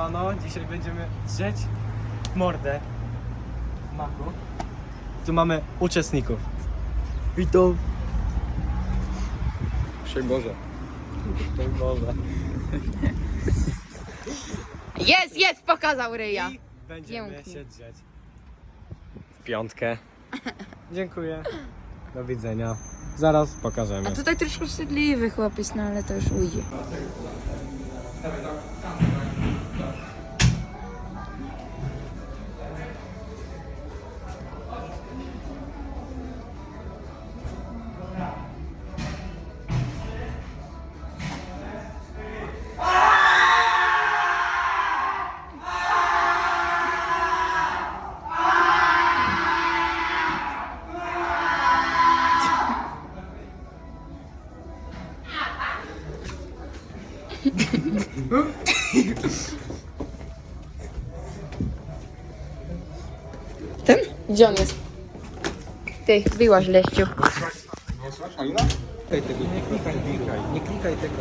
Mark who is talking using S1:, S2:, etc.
S1: Siemano, dzisiaj będziemy drzeć mordę w maku. Tu mamy uczestników. Witam.
S2: Szczęść Boże.
S1: Szczęść Boże.
S3: Jest, jest, pokazał ryja.
S1: I będziemy
S3: Pięknie.
S1: się drzeć. W piątkę. Dziękuję. Do widzenia. Zaraz pokażemy.
S3: A tutaj troszkę wstydliwy chłopiec, no ale to już ujdzie. Ten? Gdzie on jest? Ty, wyłaź leściu.
S2: Nie Alina? Klikaj tego, nie klikaj, klikaj. Nie klikaj tego.